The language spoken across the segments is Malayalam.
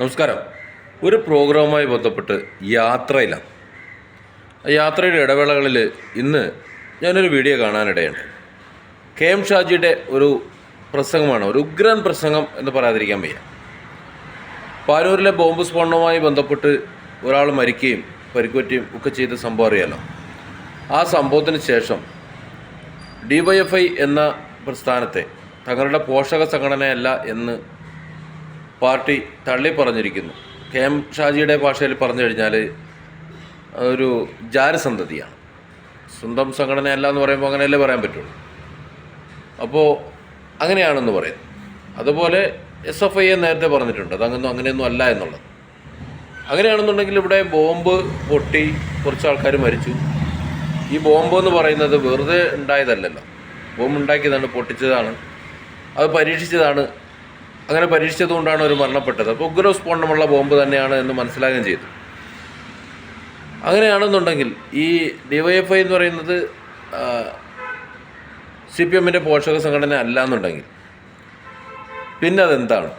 നമസ്കാരം. ഒരു പ്രോഗ്രാമുമായി ബന്ധപ്പെട്ട് യാത്രയിലാണ് യാത്രയുടെ ഇടവേളകളിൽ ഇന്ന് ഞാനൊരു വീഡിയോ കാണാനിടയുണ്ട്. കെ എം ഷാജിയുടെ ഒരു പ്രസംഗമാണ് ഒരു ഉഗ്രൻ പ്രസംഗം എന്ന് പറയാതിരിക്കാൻ വയ്യ. പാനൂരിലെ ബോംബ് സ്ഫോടനവുമായി ബന്ധപ്പെട്ട് ഒരാൾ മരിക്കുകയും പരിക്കുപറ്റുകയും ഒക്കെ ചെയ്ത സംഭവം അറിയാലോ? ആ സംഭവത്തിന് ശേഷം ഡി വൈ എഫ് ഐ എന്ന പ്രസ്ഥാനത്തെ തങ്ങളുടെ പോഷക സംഘടനയല്ല എന്ന് പാർട്ടി തള്ളി പറഞ്ഞിരിക്കുന്നു കെ എം ഷാജിയുടെ ഭാഷയിൽ പറഞ്ഞു കഴിഞ്ഞാൽ ഒരു ജാരസന്തതിയാണ്. സ്വന്തം സംഘടനയല്ല എന്ന് പറയുമ്പോൾ അങ്ങനെയല്ലേ പറയാൻ പറ്റുള്ളൂ. അപ്പോൾ അങ്ങനെയാണെന്ന് പറയുന്നു. അതുപോലെ എസ് എഫ് ഐ നേരത്തെ പറഞ്ഞിട്ടുണ്ട് അതങ്ങനൊന്നും അങ്ങനെയൊന്നും അല്ല എന്നുള്ളത്. അങ്ങനെയാണെന്നുണ്ടെങ്കിൽ ഇവിടെ ബോംബ് പൊട്ടി കുറച്ച് ആൾക്കാർ മരിച്ചു. ഈ ബോംബ് എന്ന് പറയുന്നത് വെറുതെ ഉണ്ടായതല്ലല്ലോ. ബോംബ് ഉണ്ടാക്കിയതാണ് പൊട്ടിച്ചതാണ് അത് പരീക്ഷിച്ചതാണ് അങ്ങനെ പരീക്ഷിച്ചതുകൊണ്ടാണ് അവർ മരണപ്പെട്ടത്. അപ്പോൾ ഉഗ്ര സ്ഫോടനമുള്ള ബോംബ് തന്നെയാണ് എന്ന് മനസ്സിലാകുകയും ചെയ്തു. അങ്ങനെയാണെന്നുണ്ടെങ്കിൽ ഈ ഡിവൈഎഫ്ഐ എന്ന് പറയുന്നത് സി പി എമ്മിന്റെ പോഷക സംഘടന അല്ല എന്നുണ്ടെങ്കിൽ പിന്നെ അതെന്താണ്?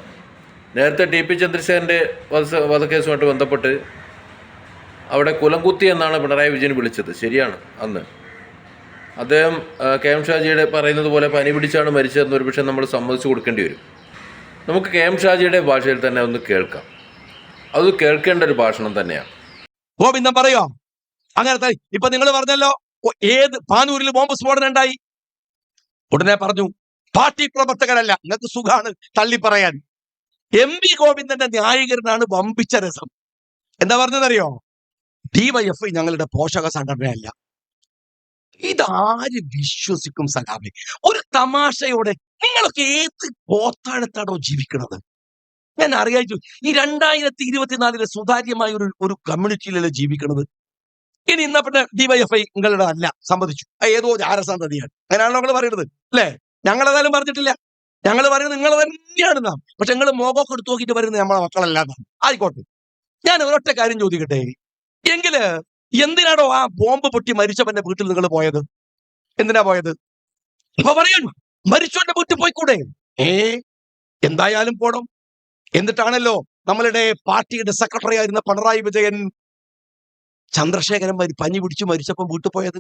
നേരത്തെ ടി പി ചന്ദ്രശേഖരന്റെ വധ വധക്കേസുമായിട്ട് ബന്ധപ്പെട്ട് അവിടെ കുലംകുത്തി എന്നാണ് പിണറായി വിജയൻ വിളിച്ചത്. ശരിയാണ് അന്ന്. അദ്ദേഹം കെ എം ഷാജിയുടെ പറയുന്നത് പോലെ പനി പിടിച്ചാണ് മരിച്ചതെന്ന് ഒരു പക്ഷേ നമ്മൾ സമ്മതിച്ചു കൊടുക്കേണ്ടി വരും. നമുക്ക് കെ എം ഷാജിയുടെ ഭാഷയിൽ തന്നെ ഒന്ന് കേൾക്കാം. അത് കേൾക്കേണ്ട ഒരു ഭാഷണം തന്നെയാണ്. ഗോവിന്ദൻ പറയോ? അങ്ങനത്തെ ഇപ്പൊ നിങ്ങൾ പറഞ്ഞല്ലോ ഏത് പാനൂരിൽ ബോംബ് സ്ഫോടനം ഉണ്ടായി? ഉടനെ പറഞ്ഞു പാർട്ടി പ്രവർത്തകരല്ല നിങ്ങൾക്ക് സുഖാണ് തള്ളി പറയാൻ എം വി ഗോവിന്ദന്റെ ന്യായീകരനാണ് വമ്പിച്ച രസം. എന്താ പറഞ്ഞതറിയോ എഫ് ഞങ്ങളുടെ പോഷക സംഘടനയല്ല. ഇതാര് വിശ്വസിക്കും സഖാബെ ഒരു തമാശയോടെ നിങ്ങളൊക്കെ ഏത് പോത്താഴത്താണോ ജീവിക്കുന്നത് ഞാൻ അറിയാച്ചു ഈ രണ്ടായിരത്തി ഇരുപത്തിനാലിലെ സുതാര്യമായ ഒരു ഒരു കമ്മ്യൂണിറ്റിയിലല്ലേ ജീവിക്കുന്നത് ഇനി ഇന്ന പിന്നെ ഡിവൈഎഫ്ഐ നിങ്ങളുടെ അല്ല സമ്മതിച്ചു. ഏതോ ജാരസന്തതിയാണ്. അങ്ങനെയാണല്ലോ നമ്മൾ പറയുന്നത് അല്ലേ? ഞങ്ങളേതായാലും പറഞ്ഞിട്ടില്ല. ഞങ്ങൾ പറയുന്നത് നിങ്ങൾ തന്നെയാണ് നാം. പക്ഷെ നിങ്ങൾ മോഖമൊക്കെ എടുത്തു നോക്കിയിട്ട് പറയുന്നത് നമ്മളെ മക്കളല്ല എന്നാണ് ആയിക്കോട്ടെ. ഞാൻ ഒരൊറ്റ കാര്യം ചോദിക്കട്ടെ? എങ്കിൽ എന്തിനാണോ ആ ബോംബ് പൊട്ടി മരിച്ചവന്റെ വീട്ടിൽ നിങ്ങൾ പോയത്? എന്തിനാ പോയത്? അപ്പൊ പറയണം മരിച്ചവന്റെ വീട്ടിൽ പോയിക്കൂടെ? ഏ എന്തായാലും പോണം. എന്നിട്ടാണല്ലോ നമ്മളുടെ പാർട്ടിയുടെ സെക്രട്ടറി ആയിരുന്ന പിണറായി വിജയൻ ചന്ദ്രശേഖരൻ പനി പിടിച്ചു മരിച്ചപ്പോൾ വീട്ടിൽ പോയത്?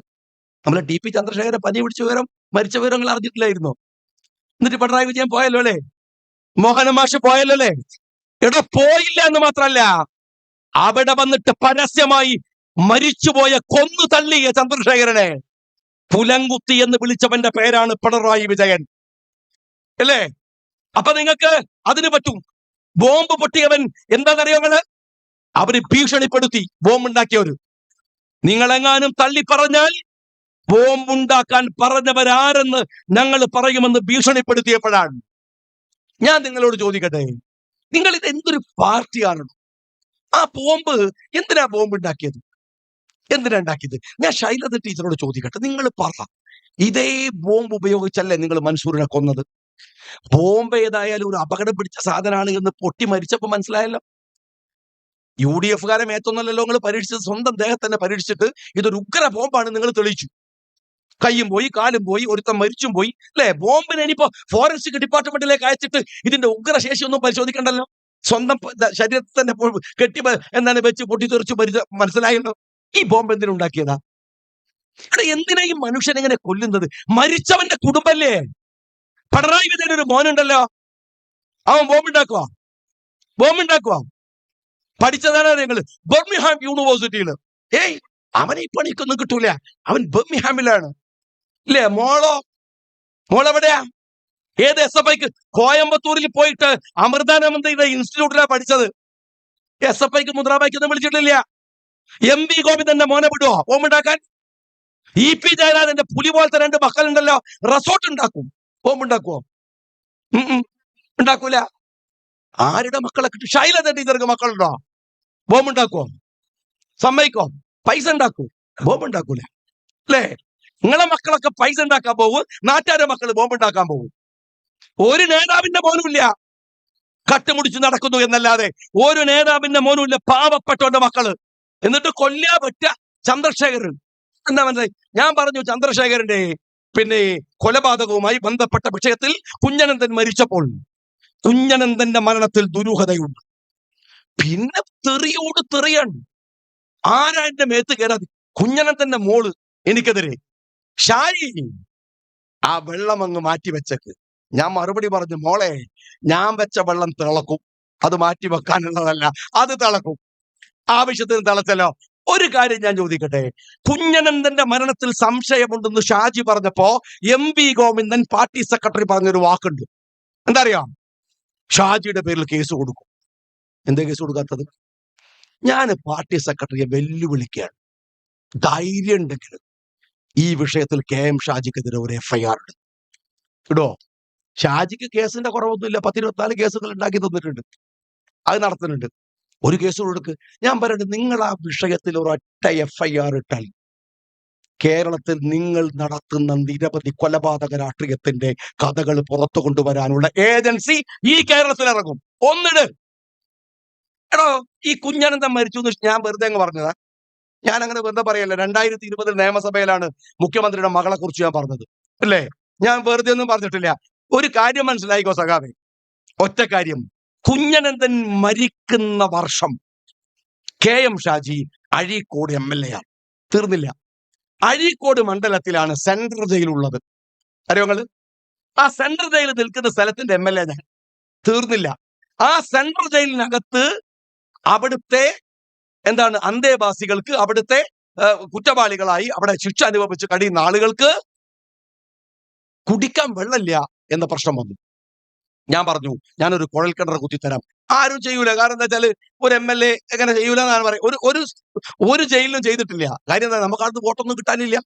നമ്മളെ ഡി പി ചന്ദ്രശേഖരൻ പനി പിടിച്ച വിവരം മരിച്ച വിവരങ്ങൾ അറിഞ്ഞിട്ടില്ലായിരുന്നോ? എന്നിട്ട് പിണറായി വിജയൻ പോയല്ലോ അല്ലേ? മോഹന മാഷ് പോയല്ലോ അല്ലേ? എടാ പോയില്ല എന്ന് മാത്രല്ല. അവിടെ വന്നിട്ട് പരസ്യമായി മരിച്ചുപോയ കൊന്നു തള്ളിയ ചന്ദ്രശേഖരനെ പുലങ്കുത്തി എന്ന് വിളിച്ചവന്റെ പേരാണ് പിണറായി വിജയൻ. അല്ലേ? അപ്പൊ നിങ്ങൾക്ക് അതിന് പറ്റും. ബോംബ് പൊട്ടിയവൻ എന്താണെന്നറിയോങ്ങൾ അവർ ഭീഷണിപ്പെടുത്തി ബോംബ് ഉണ്ടാക്കിയവര് നിങ്ങളെങ്ങാനും തള്ളി പറഞ്ഞാൽ ബോംബ് ഉണ്ടാക്കാൻ പറഞ്ഞവരാരെന്ന് ഞങ്ങൾ പറയുമെന്ന് ഭീഷണിപ്പെടുത്തിയപ്പോഴാണ്. ഞാൻ നിങ്ങളോട് ചോദിക്കട്ടെ? നിങ്ങൾ ഇത് എന്തൊരു പാർട്ടിയാണ്? ആ ബോംബ് എന്തിനാ ബോംബ് ഉണ്ടാക്കിയത് എന്തിനാ ഉണ്ടാക്കിയത്? ഞാൻ ശൈലജ ടീച്ചറോട് ചോദിക്കട്ടെ നിങ്ങൾ പറ. ഇതേ ബോംബ് ഉപയോഗിച്ചല്ലേ നിങ്ങൾ മൻസൂറിനെ കൊന്നത്? ബോംബ് ഏതായാലും ഒരു അപകടം പിടിച്ച സാധനമാണ് എന്ന് പൊട്ടി മരിച്ചപ്പോ മനസ്സിലായല്ലോ? യു ഡി എഫുകാരെ മേത്തൊന്നല്ലല്ലോ നിങ്ങൾ പരീക്ഷിച്ചത്. സ്വന്തം ദേഹത്തന്നെ പരീക്ഷിച്ചിട്ട് ഇതൊരു ഉഗ്ര ബോംബാണ് നിങ്ങൾ തെളിയിച്ചു. കയ്യും പോയി കാലും പോയി ഒരുത്തം മരിച്ചും പോയി. അല്ലെ? ബോംബിനെ ഇനിയിപ്പോ ഫോറൻസിക് ഡിപ്പാർട്ട്മെന്റിലേക്ക് അയച്ചിട്ട് ഇതിന്റെ ഉഗ്രശേഷി ഒന്നും പരിശോധിക്കണ്ടല്ലോ? സ്വന്തം ശരീരത്തിൽ തന്നെ കെട്ടി എന്താണ് വെച്ച് പൊട്ടിത്തെറിച്ച് മനസ്സിലായല്ലോ? ഈ ബോംബ് എന്തിനുണ്ടാക്കിയതാ എടാ എന്തിനാ ഈ മനുഷ്യൻ എങ്ങനെ കൊല്ലുന്നത്? മരിച്ചവന്റെ കുടുംബല്ലേ? പിണറായി വിജയൻ ഒരു മോനുണ്ടല്ലോ. അവൻ ബോംബുണ്ടാക്കുവാ ബോംബുണ്ടാക്കുവാ പഠിച്ചതാണ് നിങ്ങൾ ബർമിഹാം യൂണിവേഴ്സിറ്റിയിൽ ഏയ് അവനെ ഈ പണിക്കൊന്നും കിട്ടൂല. അവൻ ബർമിഹാമിലാണ്. ഇല്ലേ മോളോ? മോളെവിടെയാ? ഏത് എസ് എഫ് ഐക്ക്? കോയമ്പത്തൂരിൽ പോയിട്ട് അമൃതാനന്ദയുടെ ഇൻസ്റ്റിറ്റ്യൂട്ടിലാണ് പഠിച്ചത്. എസ് എഫ് ഐക്ക് മുദ്രാവാക്യൊന്നും വിളിച്ചിട്ടില്ല. എം വി ഗോവിന്ദന്റെ മോനെ വിടുവോ? ബോംബുണ്ടാക്കാൻ ഇ പി ജയരാജന്റെ പുലി പോലത്തെ രണ്ട് മക്കളുണ്ടല്ലോ റിസോർട്ട് ഉണ്ടാക്കും. ബോംബുണ്ടാക്കുവോ. ഉണ്ടാക്കൂല. ആരുടെ മക്കളെ കിട്ടും? ശൈലജ ടീച്ചർക്ക് മക്കളുണ്ടോ? ബോംബുണ്ടാക്കുവോ സമ്മതിക്കോ? പൈസ ഉണ്ടാക്കൂ. ബോംബുണ്ടാക്കൂല അല്ലേ? നിങ്ങളെ മക്കളൊക്കെ പൈസ ഉണ്ടാക്കാൻ പോകും നാട്ടുകാരുടെ മക്കൾ ബോംബുണ്ടാക്കാൻ പോകും ഒരു നേതാവിന്റെ മോനുമില്ല കട്ടുമുടിച്ച് നടക്കുന്നു എന്നല്ലാതെ ഒരു നേതാവിന്റെ മോനുമില്ല പാവപ്പെട്ടവന്റെ മക്കൾ. എന്നിട്ട് കൊല്ലാ പറ്റ ചന്ദ്രശേഖരൻ. എന്താ മനസ്സിലായി? ഞാൻ പറഞ്ഞു ചന്ദ്രശേഖരന്റെ പിന്നെ കൊലപാതകവുമായി ബന്ധപ്പെട്ട വിഷയത്തിൽ കുഞ്ഞനന്ദൻ മരിച്ചപ്പോൾ കുഞ്ഞനന്ദന്റെ മരണത്തിൽ ദുരൂഹതയുണ്ട്. പിന്നെ തെറിയോട് തെറിയാണ്. ആരാ എന്റെ മേത്ത് കയറാതെ? കുഞ്ഞനന്ദന്റെ മോൾ എനിക്കെതിരെ. ഷായി ആ വെള്ളം അങ്ങ് മാറ്റി വെച്ചേക്ക് ഞാൻ മറുപടി പറഞ്ഞു മോളെ ഞാൻ വെച്ച വെള്ളം തിളക്കും. അത് മാറ്റി വെക്കാനുള്ളതല്ല അത് തിളക്കും. ആവശ്യത്തിന് തിളച്ചല്ലോ. ഒരു കാര്യം ഞാൻ ചോദിക്കട്ടെ? കുഞ്ഞനന്ദന്റെ മരണത്തിൽ സംശയമുണ്ടെന്ന് ഷാജി പറഞ്ഞപ്പോ M V Govindan party secretary പറഞ്ഞൊരു വാക്കുണ്ട്. എന്താ അറിയാം ഷാജിയുടെ പേരിൽ കേസ് കൊടുക്കും. എന്താ കേസ് കൊടുക്കാത്തത്? ഞാൻ പാർട്ടി സെക്രട്ടറിയെ വെല്ലുവിളിക്കുകയാണ്. ധൈര്യം ഉണ്ടെങ്കിൽ ഈ വിഷയത്തിൽ കെ എം ഷാജിക്കെതിരെ ഒരു എഫ്ഐആർ ഉണ്ട്. ഇടോ ഷാജിക്ക് കേസിന്റെ കുറവൊന്നുമില്ല. പത്തിരുപത്തിനാല് കേസുകൾ ഉണ്ടാക്കി തന്നിട്ടുണ്ട്. അത് നടത്തുന്നുണ്ട്. ഒരു കേസ് കൊടുക്ക് ഞാൻ പറയുന്നത് നിങ്ങൾ ആ വിഷയത്തിൽ ഒരൊറ്റ ആർ ഇട്ടാൽ കേരളത്തിൽ നിങ്ങൾ നടത്തുന്ന നിരവധി കൊലപാതക രാഷ്ട്രീയത്തിന്റെ കഥകൾ പുറത്തു കൊണ്ടുവരാനുള്ള ഏജൻസി ഈ കേരളത്തിൽ ഇറങ്ങും ഒന്നിട്. എടോ ഈ കുഞ്ഞനന്തം മരിച്ചു എന്ന് ഞാൻ വെറുതെ അങ്ങ് പറഞ്ഞതാ. ഞാൻ അങ്ങനെ വെറുതെ പറയല്ല രണ്ടായിരത്തി ഇരുപതിൽ നിയമസഭയിലാണ് മുഖ്യമന്ത്രിയുടെ മകളെ കുറിച്ച് ഞാൻ പറഞ്ഞത്. അല്ലേ? ഞാൻ വെറുതെ ഒന്നും പറഞ്ഞിട്ടില്ല. ഒരു കാര്യം മനസ്സിലായിക്കോ സഖാവേ? ഒറ്റ കാര്യം. കുഞ്ഞനന്തൻ മരിക്കുന്ന വർഷം K M Shaji Azhikode M L A ആണ് തീർന്നില്ല. അഴീക്കോട് മണ്ഡലത്തിലാണ് സെൻട്രൽ ജയിൽ ഉള്ളത്. ആ സെൻട്രൽ ജയിൽ നിൽക്കുന്ന സ്ഥലത്തിന്റെ എം എൽ എ ഞാൻ. തീർന്നില്ല. ആ സെൻട്രൽ ജയിലിനകത്ത് അവിടുത്തെ എന്താണ് അന്തേവാസികൾക്ക് അവിടുത്തെ കുറ്റവാളികളായി അവിടെ ശിക്ഷ അനുഭവിച്ച് കഴിയുന്ന ആളുകൾക്ക് കുടിക്കാൻ വെള്ളമില്ല എന്ന പ്രശ്നം വന്നു. ഞാൻ പറഞ്ഞു ഞാനൊരു കുഴൽ കിണർ കുത്തിത്തരാം. ആരും ചെയ്യൂല. കാരണം എന്താ വെച്ചാൽ ഒരു എം എൽ എ എങ്ങനെ ചെയ്യൂല എന്നാണ് പറയും ഒരു ഒരു ഒരു ജയിലിലും ചെയ്തിട്ടില്ല. കാര്യം എന്താ? നമുക്ക് അടുത്ത് വോട്ടൊന്നും കിട്ടാനില്ല.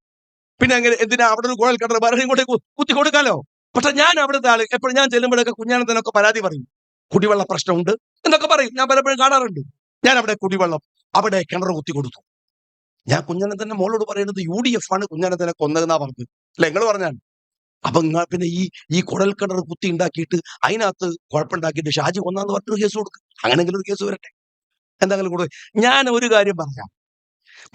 പിന്നെ എങ്ങനെ എന്തിനാ അവിടെ ഒരു കുഴൽ കിണർ വേറെ ഇങ്ങോട്ട് കുത്തി കൊടുക്കാലോ പക്ഷെ ഞാൻ അവിടുത്തെ ആൾ എപ്പോഴും ഞാൻ ചെല്ലുമ്പോഴൊക്കെ കുഞ്ഞാനത്തിനൊക്കെ പരാതി പറയും. കുടിവെള്ള പ്രശ്നമുണ്ട് എന്നൊക്കെ പറയും. ഞാൻ പലപ്പോഴും കാണാറുണ്ട്. ഞാൻ അവിടെ കുടിവെള്ളം അവിടെ കിണർ കുത്തി കൊടുത്തു ഞാൻ കുഞ്ഞനന്തന്റെ മോളോട് പറയുന്നത് യു ഡി എഫ് ആണ് കുഞ്ഞനന്തനെ കൊന്നതെന്നാ പറഞ്ഞത്. അല്ല? നിങ്ങൾ പറഞ്ഞാൽ അപ്പൊ നിങ്ങൾ പിന്നെ ഈ ഈ കുടൽ കിണർ കുത്തി ഉണ്ടാക്കിയിട്ട് അതിനകത്ത് കുഴപ്പമുണ്ടാക്കിയിട്ട് ഷാജി ഒന്നാന്ന് പറഞ്ഞൊരു കേസ് കൊടുക്കും. അങ്ങനെങ്കിലും ഒരു കേസ് വരട്ടെ. എന്തെങ്കിലും കൊടുക്കും ഞാൻ ഒരു കാര്യം പറയാം.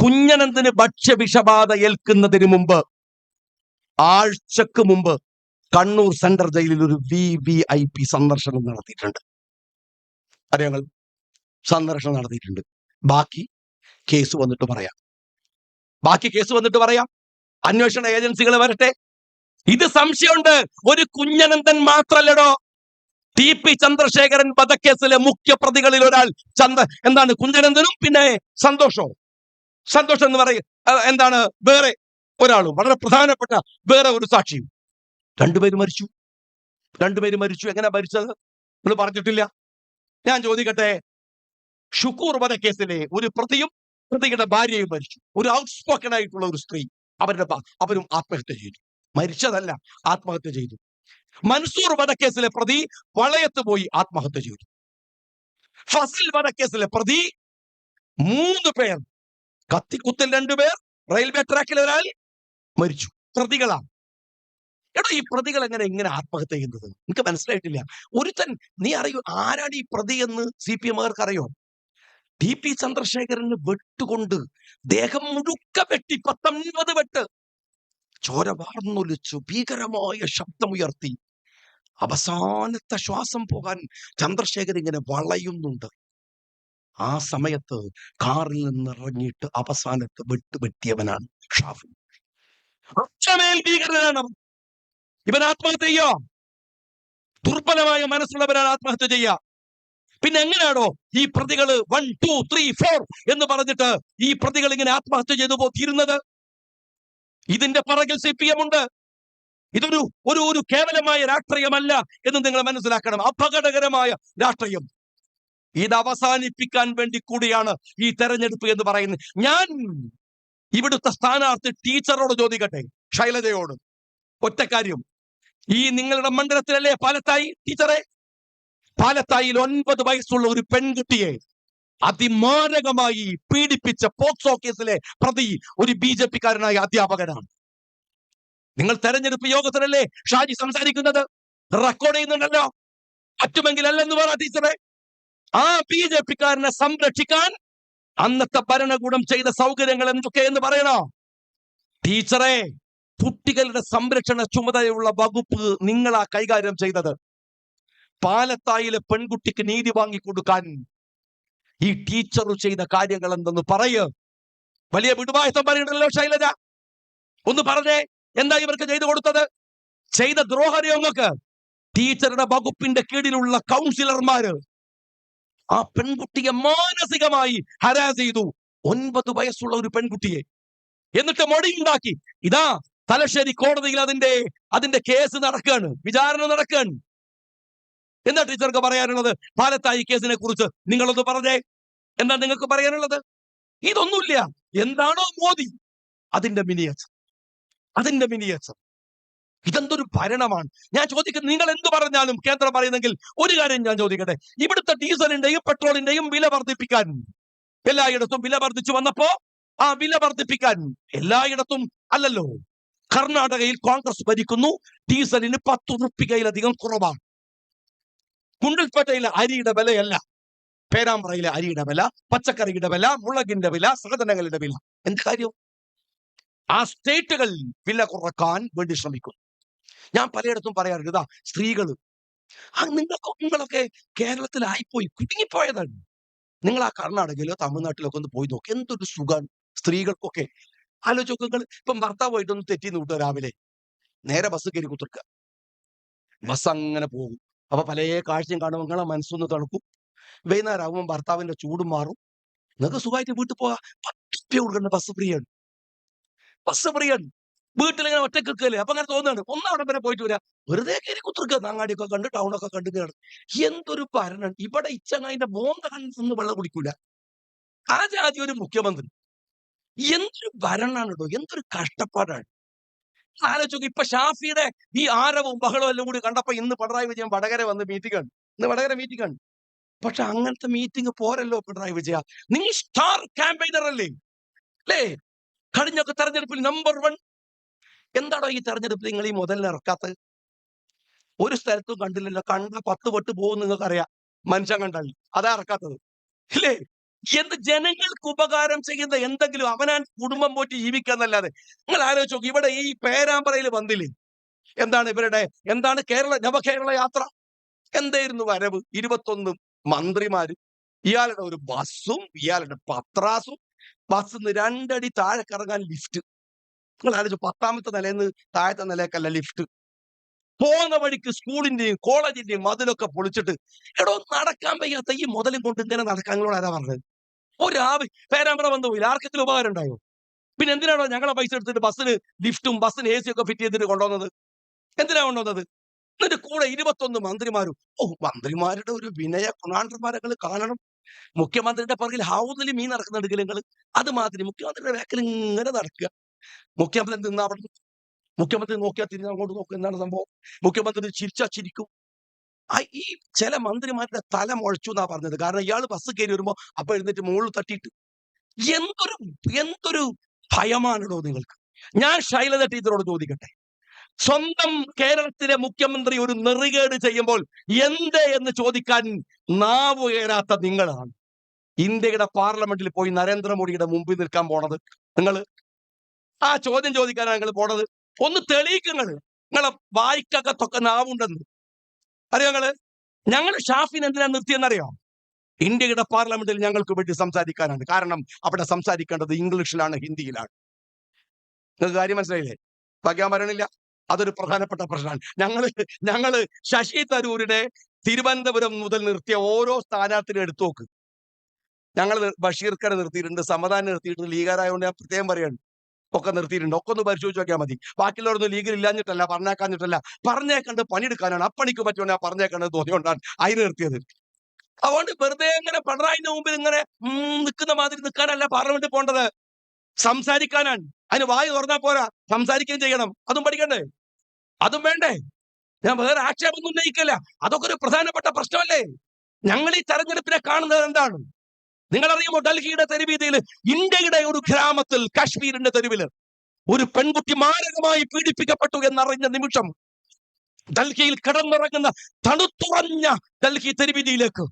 കുഞ്ഞനന്തന് ഭക്ഷ്യവിഷബാധ ഏൽക്കുന്നതിന് മുമ്പ് ആഴ്ചക്ക് മുമ്പ് കണ്ണൂർ സെൻട്രൽ ജയിലിൽ ഒരു വി വി ഐ പി സന്ദർശനം നടത്തിയിട്ടുണ്ട്. അറിയങ്ങൾ സന്ദർശനം നടത്തിയിട്ടുണ്ട്. ബാക്കി കേസ് വന്നിട്ട് പറയാം. ബാക്കി കേസ് വന്നിട്ട് പറയാം. അന്വേഷണ ഏജൻസികൾ വരട്ടെ. ഇത് സംശയമുണ്ട്. ഒരു കുഞ്ഞനന്ദൻ മാത്രല്ലടോ. ടി പി ചന്ദ്രശേഖരൻ വധക്കേസിലെ മുഖ്യ പ്രതികളിൽ ഒരാൾ ചന്ദ്ര എന്താണ് കുഞ്ഞനന്ദനും പിന്നെ സന്തോഷവും. സന്തോഷം എന്ന് പറയും എന്താണ് വേറെ ഒരാളും വളരെ പ്രധാനപ്പെട്ട വേറെ ഒരു സാക്ഷിയും. രണ്ടുപേര് മരിച്ചു. രണ്ടുപേര് മരിച്ചു. എങ്ങനെ മരിച്ചത്? നിങ്ങൾ പറഞ്ഞിട്ടില്ല. ഞാൻ ചോദിക്കട്ടെ. ഷുക്കൂർ വധക്കേസിലെ ഒരു പ്രതിയും പ്രതിയുടെ ഭാര്യയും മരിച്ചു. ഒരു ഔട്ട്സ്പോക്കൺ ആയിട്ടുള്ള ഒരു സ്ത്രീ. അവരുടെ അവരും ആത്മഹത്യ ചെയ്തു. മരിച്ചതല്ല ആത്മഹത്യ ചെയ്തു. മൻസൂർ വധക്കേസിലെ പ്രതി വളയത്ത് പോയി ആത്മഹത്യ ചെയ്തു. ഫസിൽ വധക്കേസിലെ പ്രതി മൂന്ന് പേർ കത്തിക്കുത്തിൽ രണ്ടുപേർ റെയിൽവേ ട്രാക്കിൽ ഒരാൾ മരിച്ചു. പ്രതികളാണ്. എടോ ഈ പ്രതികൾ എങ്ങനെ എങ്ങനെ ആത്മഹത്യ ചെയ്യുന്നത്? എനിക്ക് മനസ്സിലായിട്ടില്ല. ഒരുത്തൻ നീ അറിയൂ ആരാണ് ഈ പ്രതി എന്ന് സി പി എമ്മുകാർക്ക് അറിയോ ടി പി ചന്ദ്രശേഖരന് വെട്ടുകൊണ്ട് ദേഹം മുഴുക്ക വെട്ടി പത്തൊൻപത് വെട്ട്. ചോര വാർന്നൊലിച്ചു ഭീകരമായ ശബ്ദമുയർത്തി. അവസാനത്തെ ശ്വാസം പോകാൻ ചന്ദ്രശേഖർ ഇങ്ങനെ വളയുന്നുണ്ട്. ആ സമയത്ത് കാറിൽ നിന്ന് ഇറങ്ങിയിട്ട് അവസാനത്തെ വെട്ട് വെട്ടിയവനാണ് ഷാഫി ഭീകരനാണ്. ഇവൻ ആത്മഹത്യ ചെയ്യോ. ദുർബലമായ മനസ്സുള്ളവരാണ് ആത്മഹത്യ ചെയ്യുക പിന്നെ എങ്ങനെയാണോ ഈ പ്രതികൾ വൺ ടു ത്രീ ഫോർ എന്ന് പറഞ്ഞിട്ട് ഈ പ്രതികൾ ഇങ്ങനെ ആത്മഹത്യ ചെയ്തു പോ തീരുന്നത് ഇതിന്റെ പിറകിൽ സി പി എം ഉണ്ട് ഇതൊരു ഒരു ഒരു കേവലമായ രാഷ്ട്രീയമല്ല എന്ന് നിങ്ങൾ മനസ്സിലാക്കണം. അപകടകരമായ രാഷ്ട്രീയം. ഇത് അവസാനിപ്പിക്കാൻ വേണ്ടി കൂടിയാണ് ഈ തെരഞ്ഞെടുപ്പ് എന്ന് പറയുന്നത്. ഞാൻ ഇവിടുത്തെ സ്ഥാനാർത്ഥി ടീച്ചറോട് ചോദിക്കട്ടെ ശൈലജയോട്. ഒറ്റ കാര്യം. ഈ നിങ്ങളുടെ മണ്ഡലത്തിലല്ലേ പാലത്തായി ടീച്ചറെ? പാലത്തായിൽ ഒൻപത് വയസ്സുള്ള ഒരു പെൺകുട്ടിയെ അതിമാരകമായി പീഡിപ്പിച്ച പോക്സോ കേസിലെ പ്രതി ഒരു ബി ജെ പിക്കാരനായ അധ്യാപകനാണ്. നിങ്ങൾ തെരഞ്ഞെടുപ്പ് യോഗത്തിലല്ലേ ഷാജി സംസാരിക്കുന്നത്? റെക്കോർഡ് ചെയ്യുന്നുണ്ടല്ലോ. പറ്റുമെങ്കിൽ അല്ലെന്ന് പറ ടീച്ചറെ ആ ബി ജെ പിക്കാരനെ സംരക്ഷിക്കാൻ അന്നത്തെ ഭരണകൂടം ചെയ്ത സൗകര്യങ്ങൾ എന്തൊക്കെയെന്ന് പറയണോ. ടീച്ചറെ കുട്ടികളുടെ സംരക്ഷണ ചുമതലയുള്ള വകുപ്പ് നിങ്ങളാ കൈകാര്യം ചെയ്തത്. പാലത്തായിലെ പെൺകുട്ടിക്ക് നീതി വാങ്ങിക്കൊടുക്കാൻ ഈ ടീച്ചർ ചെയ്ത കാര്യങ്ങൾ എന്തെന്ന് പറയും. വലിയ വിടുവായത്തം പറയണ്ടല്ലോ ശൈലജ. ഒന്ന് പറഞ്ഞേ എന്താ ഇവർക്ക് ചെയ്തു കൊടുത്തത്? ചെയ്ത ദ്രോഹരയോഗങ്ങൾക്ക് ടീച്ചറുടെ വകുപ്പിന്റെ കീഴിലുള്ള കൗൺസിലർമാര് ആ പെൺകുട്ടിയെ മാനസികമായി ഹരാസ് ചെയ്തു. ഒൻപത് വയസ്സുള്ള ഒരു പെൺകുട്ടിയെ. എന്നിട്ട് മൊഴിയുണ്ടാക്കി. ഇതാ തലശ്ശേരി കോടതിയിൽ അതിന്റെ അതിന്റെ കേസ് നടക്കുകയാണ് വിചാരണ നടക്കുകയാണ് എന്താ ടീച്ചർക്ക് പറയാനുള്ളത്? പാലത്തായി കേസിനെ കുറിച്ച് നിങ്ങളൊന്ന് പറഞ്ഞേ. എന്താ നിങ്ങൾക്ക് പറയാനുള്ളത്? ഇതൊന്നുമില്ല. എന്താണോ മോദി അതിന്റെ മിനിയേച്ചർ. അതിന്റെ മിനിയേച്ചർ. ഇതെന്തൊരു ഭരണമാണ്? ഞാൻ ചോദിക്കുന്നത് നിങ്ങൾ എന്ത് പറഞ്ഞാലും കേന്ദ്രം പറയുന്നെങ്കിൽ ഒരു കാര്യം ഞാൻ ചോദിക്കട്ടെ. ഇവിടുത്തെ ഡീസലിന്റെയും പെട്രോളിന്റെയും വില വർദ്ധിപ്പിക്കാൻ എല്ലായിടത്തും വില വർദ്ധിച്ചു വന്നപ്പോ ആ വില വർദ്ധിപ്പിക്കാൻ എല്ലായിടത്തും അല്ലല്ലോ. കർണാടകയിൽ കോൺഗ്രസ് ഭരിക്കുന്നു. ഡീസലിന് പത്ത് റുപ്പികയിലധികം കുറവാണ്. ഗുണ്ടൽപേട്ടയിലെ അരിയുടെ വിലയല്ല. പേരാമ്പ്രയിലെ അരിയുടെ വില പച്ചക്കറിയുടെ വില മുളകിന്റെ വില സാധനങ്ങളുടെ വില. എന്ത് കാര്യം? ആ സ്റ്റേറ്റുകളിൽ വില കുറയ്ക്കാൻ വേണ്ടി ശ്രമിക്കുന്നു ഞാൻ പലയിടത്തും പറയാറുണ്ട് ഇതാ സ്ത്രീകൾ ആ നിങ്ങൾക്ക് നിങ്ങളൊക്കെ കേരളത്തിലായിപ്പോയി കുടുങ്ങിപ്പോയതാണ്. നിങ്ങൾ ആ കർണാടകയിലോ തമിഴ്നാട്ടിലൊക്കെ ഒന്ന് പോയി നോക്കി എന്തൊരു സുഖമാണ് സ്ത്രീകൾക്കൊക്കെ. ആലോചിച്ച് നിങ്ങൾ ഇപ്പം ഭർത്താവായിട്ടൊന്ന് തെറ്റി വിട്ടോ രാവിലെ. നേരെ ബസ് കയറി കുത്തിർക്കുക. ബസ് അങ്ങനെ പോകും. അപ്പൊ പല കാഴ്ചയും കാണുമ്പോൾ നിങ്ങളെ മനസ്സൊന്ന് തണുക്കും. വൈകുന്നേരം ആകുമ്പോൾ ഭർത്താവിന്റെ ചൂടും മാറും. നിങ്ങൾക്ക് സുഖമായിട്ട് വീട്ടിൽ പോവാ. പത്ത് ബസ് ഫ്രീ ആണ് ബസ് ഫ്രീ ആണ് വീട്ടിലിങ്ങനെ ഒറ്റയ്ക്ക് നിൽക്കല്ലേ? അപ്പൊ അങ്ങനെ തോന്നുന്നുണ്ട് ഒന്നവിടെ വരെ പോയിട്ട് വരാം. വെറുതെ കയറി കുത്തിർക്കുക നാങ്ങാടിയൊക്കെ കണ്ട് ഒക്കെ കണ്ടു കയറും എന്തൊരു ഭരണം. ഇവിടെ ഇച്ചങ്ങായിന്റെ മോന്ത കണ്ണ് വെള്ളം കുടിക്കൂല. ആ ജാതി ഒരു മുഖ്യമന്ത്രി. എന്തൊരു ഭരണാണ് കേട്ടോ എന്തൊരു കഷ്ടപ്പാടാണ്. ആലോചിച്ചു ഇപ്പൊ ഷാഫിയുടെ ഈ ആരവും ബഹളവും എല്ലാം കൂടി കണ്ടപ്പോ ഇന്ന് പിണറായി വിജയൻ വടകര വന്ന് മീറ്റിംഗ് ആണ് ഇന്ന് വടകര മീറ്റിംഗ് ആണ് പക്ഷെ അങ്ങനത്തെ മീറ്റിംഗ് പോരല്ലോ പിണറായി വിജയ. നീ സ്റ്റാർ ക്യാമ്പയിനർ അല്ലേ? അല്ലേ കഴിഞ്ഞൊക്കെ തെരഞ്ഞെടുപ്പിൽ നമ്പർ വൺ എന്താണോ ഈ തെരഞ്ഞെടുപ്പിൽ നിങ്ങൾ ഈ മുതലിനെ ഇറക്കാത്തത്? ഒരു സ്ഥലത്തും കണ്ടില്ലല്ലോ. കണ്ട പത്ത് പൊട്ട് പോകും നിങ്ങൾക്ക് അറിയാം മനുഷ്യൻ കണ്ടല്ലോ. അതാ ഇറക്കാത്തത്. ഇല്ലേ എന്ത് ജനങ്ങൾക്ക് ഉപകാരം ചെയ്യുന്ന എന്തെങ്കിലും അവനാൻ കുടുംബം പോറ്റി ജീവിക്കാന്നല്ലാതെ നിങ്ങൾ ആലോചിച്ച് നോക്കി ഇവിടെ ഈ പേരാമ്പ്രയിൽ വന്നില്ലേ? എന്താണ് ഇവരുടെ എന്താണ് കേരള നവകേരള യാത്ര? എന്തായിരുന്നു വരവ്? ഇരുപത്തൊന്ന് മന്ത്രിമാര് ഇയാളുടെ ഒരു ബസ്സും ഇയാളുടെ പത്രാസും ബസ് രണ്ടടി താഴെ കറങ്ങാൻ ലിഫ്റ്റ്. നിങ്ങൾ ആലോചിച്ചു പത്താമത്തെ നിലയിൽ നിന്ന് താഴത്തെ നിലയ്ക്കല്ല ലിഫ്റ്റ്. പോകുന്ന വഴിക്ക് സ്കൂളിന്റെയും കോളേജിന്റെയും മതിലൊക്കെ പൊളിച്ചിട്ട് എടോ നടക്കാൻ വയ്യാത്ത ഈ മുതലും കൊണ്ട് ഇങ്ങനെ നടക്കാൻ നിങ്ങളോട് ആരാ പറഞ്ഞത്? ഒരു ആവി പേരാമ്പ്ര വന്നു പോയില്ല? ആർക്കെങ്കിലും ഉപകാരം ഉണ്ടായോ? പിന്നെ എന്തിനാണോ ഞങ്ങളെ പൈസ എടുത്തിട്ട് ബസ്സിന് ലിഫ്റ്റും ബസ്സിന് എ സി ഒക്കെ ഫിറ്റ് ചെയ്തിട്ട് കൊണ്ടുവന്നത്? എന്തിനാ കൊണ്ടുവന്നത്? എന്നിട്ട് കൂടെ ഇരുപത്തൊന്ന് മന്ത്രിമാരും ഓ മന്ത്രിമാരുടെ ഒരു വിനയ കുണാണ്ടന്മാരങ്ങൾ കാണണം. മുഖ്യമന്ത്രിയുടെ പുറകിൽ ഹൗദലി മീൻ നടക്കുന്നുണ്ടെങ്കിൽ നിങ്ങൾ അത് മാതിരി മുഖ്യമന്ത്രിയുടെ വേക്കൽ ഇങ്ങനെ നടക്കുക. മുഖ്യമന്ത്രി നിന്ന് അവിടെ നിൽക്കും. മുഖ്യമന്ത്രി നോക്കിയാൽ തിരിഞ്ഞ് അങ്ങോട്ട് നോക്കും എന്താണ് സംഭവം? മുഖ്യമന്ത്രി ചിരിച്ചാ ചിരിക്കും. ഈ ചില മന്ത്രിമാരുടെ തല മുഴച്ചു എന്നാ പറഞ്ഞത്. കാരണം ഇയാൾ ബസ് കയറി വരുമ്പോ അപ്പൊ എഴുന്നേറ്റ് മുകളിൽ തട്ടിയിട്ട്. എന്തൊരു എന്തൊരു ഭയമാണല്ലോ നിങ്ങൾക്ക്? ഞാൻ ശൈലജ ടീച്ചറോട് ചോദിക്കട്ടെ. സ്വന്തം കേരളത്തിലെ മുഖ്യമന്ത്രി ഒരു നെറികേട് ചെയ്യുമ്പോൾ എന്ത് എന്ന് ചോദിക്കാൻ നാവ് കയറാത്ത നിങ്ങളാണ്. ഇന്ത്യയുടെ പാർലമെന്റിൽ പോയി നരേന്ദ്രമോദിയുടെ മുമ്പിൽ നിൽക്കാൻ പോണത് നിങ്ങൾ ആ ചോദ്യം ചോദിക്കാനാണ് നിങ്ങൾ പോണത്. ഒന്ന് തെളിയിക്കുന്നത് നിങ്ങളെ വായിക്കകത്തൊക്കെ നാവുണ്ടെന്ന്. അറിയോ നിങ്ങൾ ഞങ്ങൾ ഷാഫിൻ എന്തിനാ നിർത്തിയെന്നറിയോ? ഇന്ത്യയുടെ പാർലമെന്റിൽ ഞങ്ങൾക്ക് വേണ്ടി സംസാരിക്കാനാണ്. കാരണം അവിടെ സംസാരിക്കേണ്ടത് ഇംഗ്ലീഷിലാണ് ഹിന്ദിയിലാണ്. നിങ്ങൾക്ക് കാര്യം മനസ്സിലായില്ലേ? വയ്ക്കാൻ പറയണില്ല. അതൊരു പ്രധാനപ്പെട്ട പ്രശ്നമാണ്. ഞങ്ങൾ ഞങ്ങൾ ശശി തരൂരിനെ തിരുവനന്തപുരം മുതൽ നിർത്തിയ ഓരോ സ്ഥാനാർത്ഥിനും എടുത്തു നോക്ക്. ഞങ്ങൾ ബഷീർക്കരെ നിർത്തിയിട്ടുണ്ട് സമദാൻ നിർത്തിയിട്ടുണ്ട് ലീഗാരായതുകൊണ്ട് ഞാൻ പ്രത്യേകം പറയാണ്. ഒക്കെ നിർത്തിയിട്ടുണ്ട്. ഒക്കെ ഒന്ന് പരിശോധിച്ച് നോക്കിയാൽ മതി. ബാക്കിയുള്ളവരൊന്നും ലീഗിൽ ഇല്ലാഞ്ഞിട്ടല്ല പറഞ്ഞേക്കാഞ്ഞിട്ടല്ല. പറഞ്ഞേക്കണ്ട് പണിയെടുക്കാനാണ്. അപ്പണിക്ക് പറ്റുന്ന ഞാൻ പറഞ്ഞേക്കണ്ടത് തോന്നിയോണ്ടാണ് അതിന് നിർത്തിയത്. അതുകൊണ്ട് വെറുതെ ഇങ്ങനെ പിണറായിന്റെ മുമ്പിൽ ഇങ്ങനെ നിൽക്കുന്ന മാതിരി നിൽക്കാനല്ല പാർലമെന്റിൽ പോണ്ടത്. സംസാരിക്കാനാണ്. അതിന് വായു തുറന്നാൽ പോരാ. സംസാരിക്കുകയും ചെയ്യണം. അതും പഠിക്കണ്ടേ? അതും വേണ്ടേ? ഞാൻ വേറെ ആക്ഷേപമൊന്നും ഉന്നയിക്കില്ല. അതൊക്കെ ഒരു പ്രധാനപ്പെട്ട പ്രശ്നമല്ലേ? ഞങ്ങൾ ഈ തെരഞ്ഞെടുപ്പിനെ കാണുന്നത് എന്താണ്? നിങ്ങളറിയുമോ ഡൽഹിയുടെ തെരുവീതിയിൽ ഇന്ത്യയുടെ ഒരു ഗ്രാമത്തിൽ കാശ്മീരിന്റെ തെരുവിൽ ഒരു പെൺകുട്ടി മാരകമായി പീഡിപ്പിക്കപ്പെട്ടു എന്നറിഞ്ഞ നിമിഷം ഡൽഹിയിൽ കിടന്നിറങ്ങുന്ന തണുത്തുറഞ്ഞ ഡൽഹി തെരുവീതിയിലേക്ക്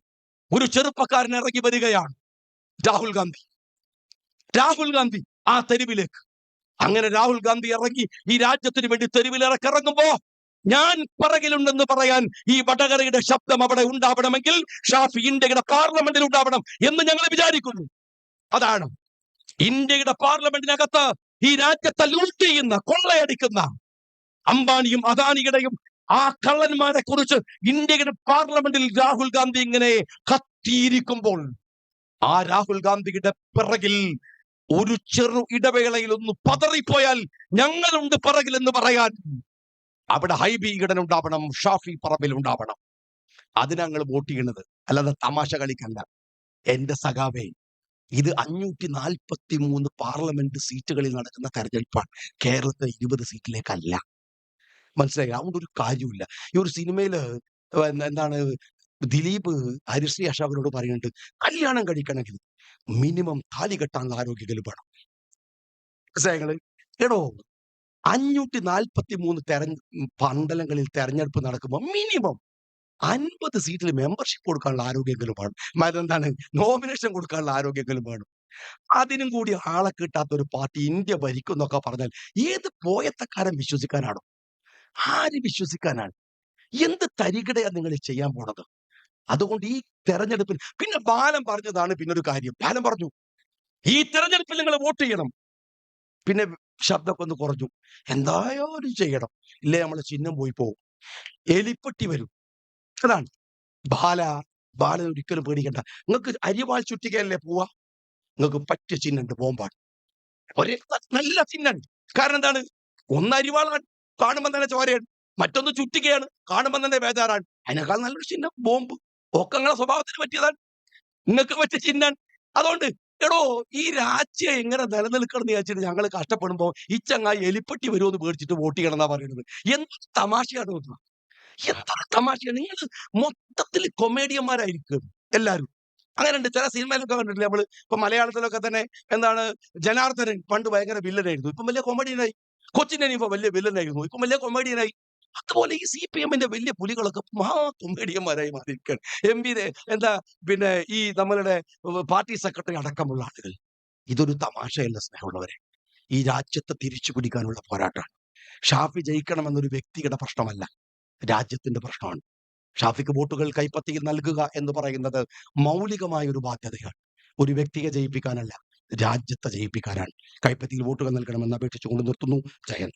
ഒരു ചെറുപ്പക്കാരൻ ഇറങ്ങി വരികയാണ് രാഹുൽ ഗാന്ധി. രാഹുൽ ഗാന്ധി ആ തെരുവിലേക്ക്. അങ്ങനെ രാഹുൽ ഗാന്ധി ഇറങ്ങി ഈ രാജ്യത്തിന് വേണ്ടി തെരുവിലിറക്കി ഇറങ്ങുമ്പോ ഞാൻ പറകിലുണ്ടെന്ന് പറയാൻ ഈ വടകരയുടെ ശബ്ദം അവിടെ ഉണ്ടാവണമെങ്കിൽ ഷാഫി ഇന്ത്യയുടെ പാർലമെന്റിൽ ഉണ്ടാവണം എന്ന് ഞങ്ങൾ വിചാരിക്കുന്നു. അതാണ് ഇന്ത്യയുടെ പാർലമെന്റിനകത്ത് ഈ രാജ്യത്തെ ലൂട്ട് ചെയ്യുന്ന കൊള്ളയടിക്കുന്ന അംബാനിയും അദാനിയുടെയും ആ കള്ളന്മാരെ കുറിച്ച് ഇന്ത്യയുടെ പാർലമെന്റിൽ രാഹുൽ ഗാന്ധി ഇങ്ങനെ കത്തിയിരിക്കുമ്പോൾ ആ രാഹുൽ ഗാന്ധിയുടെ പിറകിൽ ഒരു ചെറു ഇടവേളയിൽ ഒന്ന് പതറിപ്പോയാൽ ഞങ്ങളുണ്ട് പിറകിൽ എന്ന് പറയാൻ അവിടെ ഹൈബി ഈഡൻ ഉണ്ടാവണം ഷാഫി പറമ്പിൽ ഉണ്ടാവണം. അതിനങ്ങൾ വോട്ട് ചെയ്യണത്. അല്ലാതെ തമാശ കളിക്കല്ല എന്റെ സഖാവേ ഇത് അഞ്ഞൂറ്റി നാൽപ്പത്തി മൂന്ന് പാർലമെന്റ് സീറ്റുകളിൽ നടക്കുന്ന തെരഞ്ഞെടുപ്പാണ്. കേരളത്തിലെ ഇരുപത് സീറ്റിലേക്കല്ല. മനസ്സിലായി? അതുകൊണ്ട് ഒരു കാര്യമില്ല ഈ ഒരു സിനിമയിൽ എന്താണ് ദിലീപ് ഹരിശ്രീ അശോകനോട് പറയുന്നുണ്ട് കല്യാണം കഴിക്കണമെങ്കിൽ മിനിമം താലി കെട്ടാനുള്ള ആരോഗ്യങ്ങൾ വേണം. മനസ്സിലായങ്ങൾ എടോ അഞ്ഞൂറ്റി നാൽപ്പത്തി മൂന്ന് തെരഞ്ഞ മണ്ഡലങ്ങളിൽ തെരഞ്ഞെടുപ്പ് നടക്കുമ്പോൾ മിനിമം അൻപത് സീറ്റിൽ മെമ്പർഷിപ്പ് കൊടുക്കാനുള്ള ആരോഗ്യങ്ങളും വേണം. അതെന്താണ് നോമിനേഷൻ കൊടുക്കാനുള്ള ആരോഗ്യങ്ങളും വേണം. അതിനും കൂടി ആളെ കിട്ടാത്ത ഒരു പാർട്ടി ഇന്ത്യ ഭരിക്കും എന്നൊക്കെ പറഞ്ഞാൽ ഏത് പോയത്തക്കാരൻ വിശ്വസിക്കാനാണോ? ആര് വിശ്വസിക്കാനാണ്? എന്ത് തരികിടയാ നിങ്ങൾ ചെയ്യാൻ പോണത്? അതുകൊണ്ട് ഈ തെരഞ്ഞെടുപ്പിൽ പിന്നെ ബാലം പറഞ്ഞതാണ് പിന്നൊരു കാര്യം. ബാലം പറഞ്ഞു ഈ തെരഞ്ഞെടുപ്പിൽ നിങ്ങൾ വോട്ട് ചെയ്യണം. പിന്നെ ശബ്ദമൊക്കെ ഒന്ന് കുറഞ്ഞു. എന്തായാലും ചെയ്യണം ഇല്ലേ നമ്മളെ ചിഹ്നം പോയി പോകും. എലിപ്പെട്ടി വരും. അതാണ്. ബാല ബാല ഒരിക്കലും പേടിക്കണ്ട. നിങ്ങൾക്ക് അരിവാൾ ചുറ്റിക്കല്ലേ പോവാ? നിങ്ങൾക്ക് പറ്റിയ ചിഹ്നുണ്ട് ബോംബാണ്. ഒരേ നല്ല ചിഹ്നുണ്ട് കാരണം എന്താണ്? ഒന്ന് അരിവാളാണ് കാണുമ്പോൾ തന്നെ ചോരയാണ്. മറ്റൊന്ന് ചുറ്റിക്കയാണ് കാണുമ്പോൾ തന്നെ ബേജാറാണ്. അതിനേക്കാൾ നല്ലൊരു ചിഹ്നം ബോംബ്. ഒക്കെ നിങ്ങളെ സ്വഭാവത്തിന് പറ്റിയതാണ്. നിങ്ങൾക്ക് പറ്റിയ ചിഹ്നം അതുകൊണ്ട് എടോ ഈ രാജ്യം എങ്ങനെ നിലനിൽക്കണം എന്ന് വിചാരിച്ചിട്ട് ഞങ്ങൾ കഷ്ടപ്പെടുമ്പോൾ ഈ ചങ്ങായി എലിപ്പെട്ടി വരുമെന്ന് പേടിച്ചിട്ട് വോട്ട് ചെയ്യണം എന്നാ പറയുന്നത്. എന്ത് തമാശയാണ് തോന്നുന്നത് എത്ര തമാശയാണ്. നിങ്ങൾ മൊത്തത്തിൽ കൊമേഡിയന്മാരായിരിക്കും എല്ലാവരും അങ്ങനെയുണ്ട്. ചില സിനിമയിലൊക്കെ കണ്ടിട്ടില്ലേ നമ്മൾ ഇപ്പൊ മലയാളത്തിലൊക്കെ തന്നെ എന്താണ് ജനാർദ്ദനൻ പണ്ട് ഭയങ്കര വില്ലനായിരുന്നു ഇപ്പം വലിയ കൊമേഡിയനായി കൊച്ചിനെ ഇപ്പൊ വലിയ വില്ലനായിരുന്നു ഇപ്പം വലിയ കൊമഡിയനായി അതുപോലെ ഈ സി പി എമ്മിന്റെ വലിയ പുലികളൊക്കെ മഹാ കൊമേഡിയന്മാരായി മാറിയിരിക്കുകയാണ്. എം പി എന്താ പിന്നെ ഈ നമ്മളുടെ പാർട്ടി സെക്രട്ടറി അടക്കമുള്ള ആളുകൾ. ഇതൊരു തമാശയല്ല സ്നേഹമുള്ളവരെ. ഈ രാജ്യത്തെ തിരിച്ചു പിടിക്കാനുള്ള പോരാട്ടമാണ്. ഷാഫി ജയിക്കണമെന്നൊരു വ്യക്തിയുടെ പ്രശ്നമല്ല. രാജ്യത്തിന്റെ പ്രശ്നമാണ്. ഷാഫിക്ക് വോട്ടുകൾ കൈപ്പത്തിയിൽ നൽകുക എന്ന് പറയുന്നത് മൗലികമായ ഒരു ബാധ്യതയാണ്. ഒരു വ്യക്തിയെ ജയിപ്പിക്കാനല്ല രാജ്യത്തെ ജയിപ്പിക്കാനാണ്. കൈപ്പത്തിയിൽ വോട്ടുകൾ നൽകണമെന്ന് അപേക്ഷിച്ചുകൊണ്ട് നിർത്തുന്നു ജയൻ.